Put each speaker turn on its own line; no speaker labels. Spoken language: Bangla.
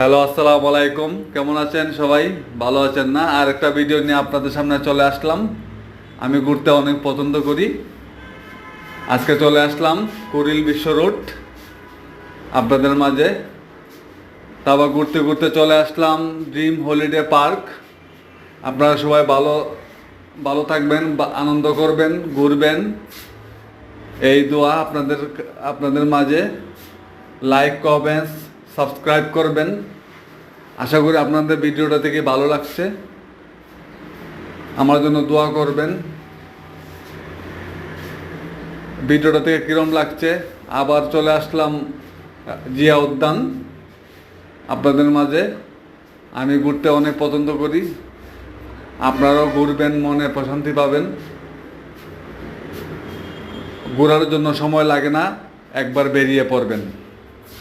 হ্যালো, আসসালামু আলাইকুম। কেমন আছেন সবাই? ভালো আছেন না? আর একটা ভিডিও নিয়ে আপনাদের সামনে চলে আসলাম। আমি ঘুরতে অনেক পছন্দ করি। আজকে চলে আসলাম কুড়িল বিশ্ব রোড। আপনাদের মাঝে। তারপর ঘুরতে ঘুরতে চলে আসলাম ড্রিম হলিডে পার্ক আপনারা সবাই ভালো ভালো থাকবেন আনন্দ করবেন, ঘুরবেন। এই দোয়া আপনাদের আপনাদের মাঝে। লাইক কমেন্টস সাবস্ক্রাইব করবেন। আশা করি আপনাদের ভিডিওটা থেকে ভালো লাগছে। আমার জন্য দোয়া করবেন। ভিডিওটা থেকে কীরম লাগছে? আবার চলে আসলাম জিয়া উদ্যান। আপনাদের মাঝে। আমি ঘুরতে অনেক পছন্দ করি। আপনারাও ঘুরবেন, মনে প্রশান্তি পাবেন। ঘোরার জন্য সময় লাগে না, একবার বেরিয়ে পড়বেন।